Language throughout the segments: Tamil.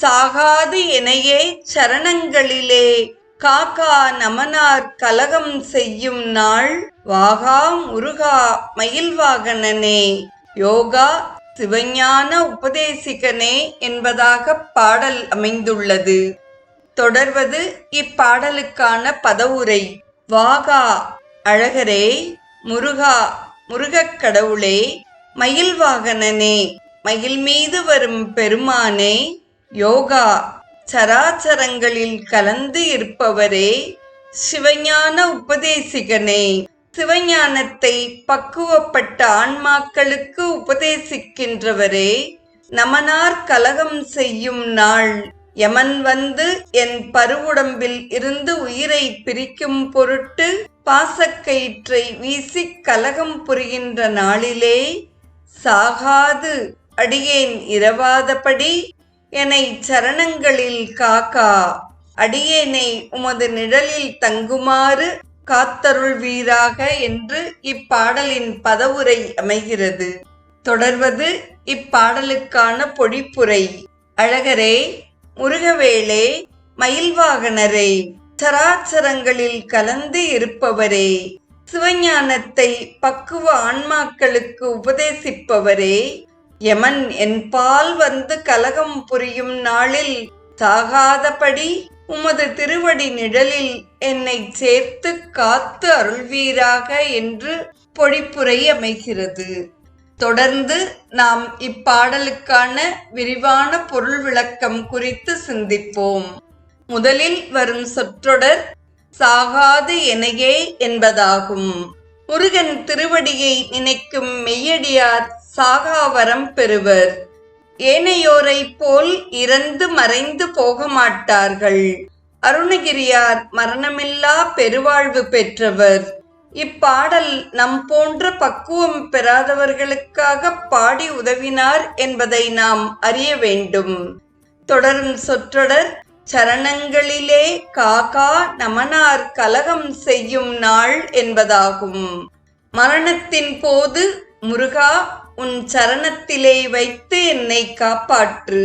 சாகாது எனையே சரணங்களிலே. காக்கா நமனார் கலகம் செய்யும் நாள். வாகா முருகா மயில்வாகனனே யோகா சிவஞான உபதேசிகனே என்பதாக பாடல் அமைந்துள்ளது. தொடர்வது இப்பாடலுக்கான பதவுரை. வாகா அழகரே முருகா முருகக் கடவுளே மயில்வாகனனே மயில் மீது வரும் பெருமானே. யோகா சராச்சரங்களில் கலந்து இருப்பவரே சிவஞான உபதேசிகனே. சிவஞானத்தை பக்குவப்பட்ட ஆன்மாக்களுக்கு உபதேசிக்கின்றவரே நமனார் கலகம் செய்யும் நாள். யமன் வந்து என் பருவுடம்பில் இருந்து உயிரை பிரிக்கும் பொருட்டு பாசக்கயிற்றை வீசி கலகம் புரிகின்ற நாளிலே சாகாது அடியேன் இரவாதபடி என்னை சரணங்களில் காக்கா அடியேனை உமது நிழலில் தங்குமாறு காத்தருள்வீராக என்று இப்பாடலின் பதவுரை அமைகிறது. தொடர்வது இப்பாடலுக்கான பொழிப்புரை அழகரே முருகவேளே மயில்வாகனரே சராச்சரங்களில் கலந்து இருப்பவரே சிவஞானத்தை பக்குவ ஆன்மாக்களுக்கு உபதேசிப்பவரே யமன் என்பால் வந்து கலகம் புரியும் நாளில் சாகாதபடி உமது திருவடி நிழலில் என்னை சேர்த்து காத்து அருள்வீராக என்று பொழிப்புரை அமைகிறது. தொடர்ந்து நாம் இப்பாடலுக்கான விரிவான பொருள் விளக்கம் குறித்து சிந்திப்போம். முதலில் வரும் சொற்றொடர் சாகாது எனையே என்பதாகும். முருகன் திருவடியை நினைக்கும் மெய்யடியார் சாகாவரம் பெறுவர். ஏனையோரை போல் இறந்து மறைந்து போக மாட்டார்கள் அருணகிரியார் மரணமில்லா பெருவாழ்வு பெற்றவர். இப்பாடல் நம் போன்ற பக்குவம் பெறாதவர்களுக்காக பாடி உதவினார் என்பதை நாம் அறிய வேண்டும். தொடரும் சொற்றொடர் சரணங்களிலே காகா நமனார் கலகம் செய்யும் நாள் என்பதாகும். மரணத்தின் போது முருகா உன் சரணத்திலே வைத்து என்னை காப்பாற்று.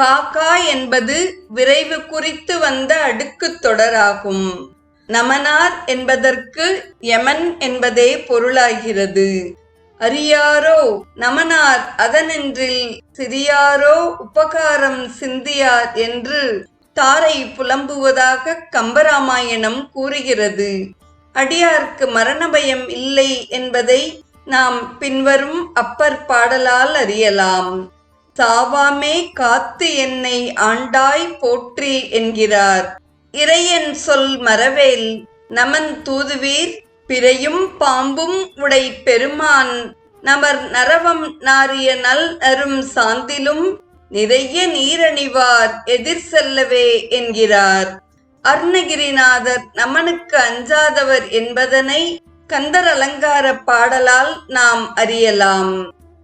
காக்கா என்பது விரைவு குறித்து வந்த அடுக்கு தொடராகும். நமனார் என்பதற்கு யமன் என்பதே பொருளாகிறது. அரியாரோ நமனார் அதனின்றில் சிறியாரோ உபகாரம் சிந்தியார் என்று தாரை புலம்புவதாக கம்பராமாயணம் கூறுகிறது. அடியார்க்கு மரண பயம் இல்லை என்பதை நாம் பின்வரும் அப்பர் பாடலால் அறியலாம். சாவாமே காத்து என்னை ஆண்டாய் போற்றி என்கிறார். இறையன் சொல் மரவேல் நமன் தூதுவீர் பிறையும் பாம்பும் உடை பெருமான். நமர் நரவம் நாரிய நல் அரும் சாந்திலும் நிறைய நீரணிவார் எதிர் செல்லவே என்கிறார். அருணகிரிநாதர் நமனுக்கு அஞ்சாதவர் என்பதனை கந்தர் அலங்கார பாடலால் நாம் அறியலாம்.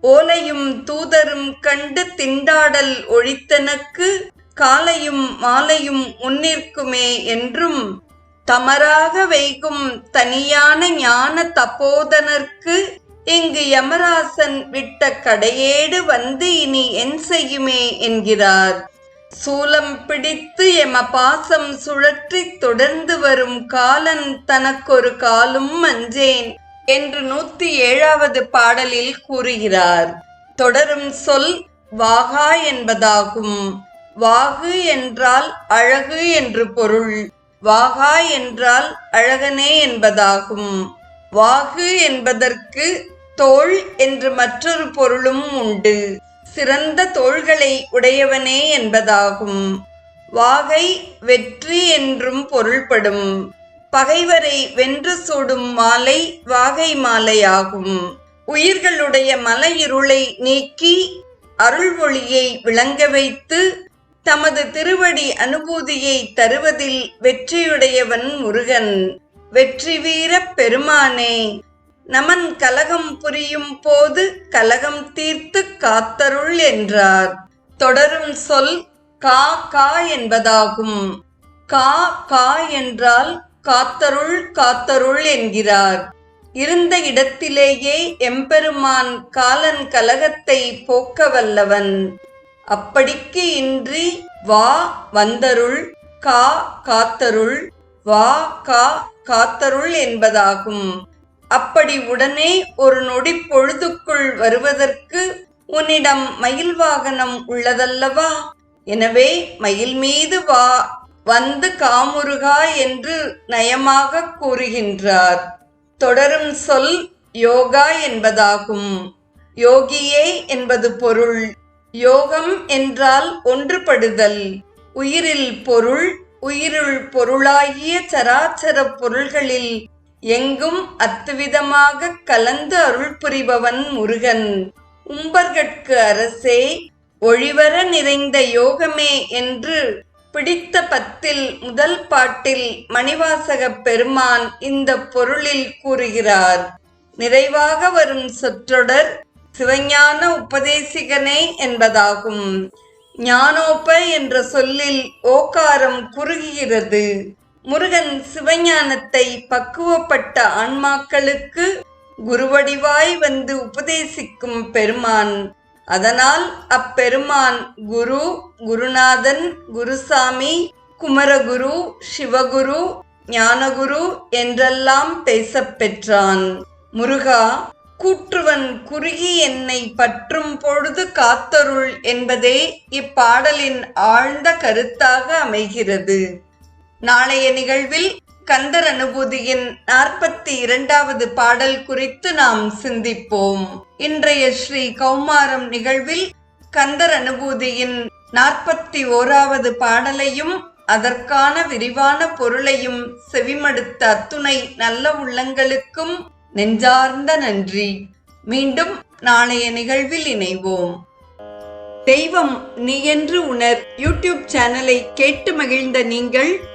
ஓலையும் தூதரும் கண்டு திண்டாடல் ஒழித்தனக்கு காலையும் மாலையும் முன்னிற்குமே என்றும் தமராக வைகும் தனியான ஞான தப்போதனர்க்கு இங்கு யமராசன் விட்ட கடையேடு வந்து இனி என் செய்யுமே என்கிறார். சூலம் பிடித்து எம பாசம் சுழற்றி தொடர்ந்து வரும் காலன் தனக்கொரு காலும் மஞ்சேன் என்று நூத்தி ஏழாவது பாடலில் கூறுகிறார். தொடரும் சொல் வாகா என்பதாகும். வாகு என்றால் அழகு என்று பொருள். வாகா என்றால் அழகனே என்பதாகும். வாகு என்பதற்கு தோல் என்று மற்றொரு பொருளும் உண்டு. சிறந்த தோள்களை உடையவனே என்பதாகும். வாகை வெற்றி என்றும் பொருள்படும். பகைவரை வென்று சூடும் மாலை வாகை மாலையாகும். உயிர்களுடைய மல இருளை நீக்கி அருள் ஒளியை விளங்க வைத்து தமது திருவடி அனுபூதியை தருவதில் வெற்றியுடையவன் முருகன். வெற்றி வீரப் பெருமானே நமன் கலகம் புரியும் போது கலகம் தீர்த்து காத்தருள் என்றார். தொடரும் சொல் கா கா என்பதாகும். கா கா என்றால் காத்தருள் காத்தருள் என்கிறார். இருந்த இடத்திலேயே எம்பெருமான் காலன் கலகத்தை போக்க வல்லவன். அப்படிக்கு இன்றி வா வந்தருள் கா காத்தருள் வா கா காத்தருள் என்பதாகும். அப்படி உடனே ஒரு நொடி பொழுதுக்குள் வருவதற்கு உன்னிடம் மயில் வாகனம் உள்ளதல்லவா? எனவே மயில் மீது வா வந்து காமுருகா என்று நயமாக கூறுகின்றார். தொடரும் சொல் யோகா என்பதாகும். யோகியே என்பது பொருள். யோகம் என்றால் ஒன்றுபடுதல். உயிரில் பொருள் உயிருள் பொருளாகிய சராச்சர பொருள்களில் எங்கும் அத்துவிதமாக கலந்து அருள் புரிபவன் முருகன். உம்பர்கட்கு அரசே ஒழிவர நிறைந்த யோகமே என்று பிடித்த பத்தில் முதல் பாட்டில் மணிவாசகப் பெருமான் இந்த பொருளில் கூறுகிறார். நிறைவாக வரும் சொற்றொடர் சிவஞான உபதேசிகனே என்பதாகும். ஞானோப என்ற சொல்லில் ஓகாரம் குறுகுகிறது. முருகன் சிவஞானத்தை பக்குவப்பட்ட ஆன்மாக்களுக்கு குருவடிவாய் வந்து உபதேசிக்கும் பெருமான். அதனால் அப்பெருமான் குரு குருநாதன் குருசாமி குமரகுரு சிவகுரு ஞானகுரு என்றெல்லாம் பேசப் பெற்றான். முருகா கூற்றுவன் குறுகி என்னை பற்றும் பொழுது காத்தருள் என்பதே இப்பாடலின் ஆழ்ந்த கருத்தாக அமைகிறது. நாளைய நிகழ்வில் கந்தர் அனுபூதியின் நாற்பத்தி இரண்டாவது பாடல் குறித்து நாம் சிந்திப்போம். இன்றைய ஸ்ரீ கௌமாரம் நிகழ்வில் கந்தர் அனுபூதியின் நாற்பத்தி ஓராவது பாடலையும் அதற்கான விரிவான பொருளையும் செவிமடுத்த அத்துணை நல்ல உள்ளங்களுக்கும் நெஞ்சார்ந்த நன்றி. மீண்டும் நாளைய நிகழ்வில் இணைவோம். தெய்வம் நீ என்று உணர் யூடியூப் சேனலை கேட்டு மகிழ்ந்த நீங்கள்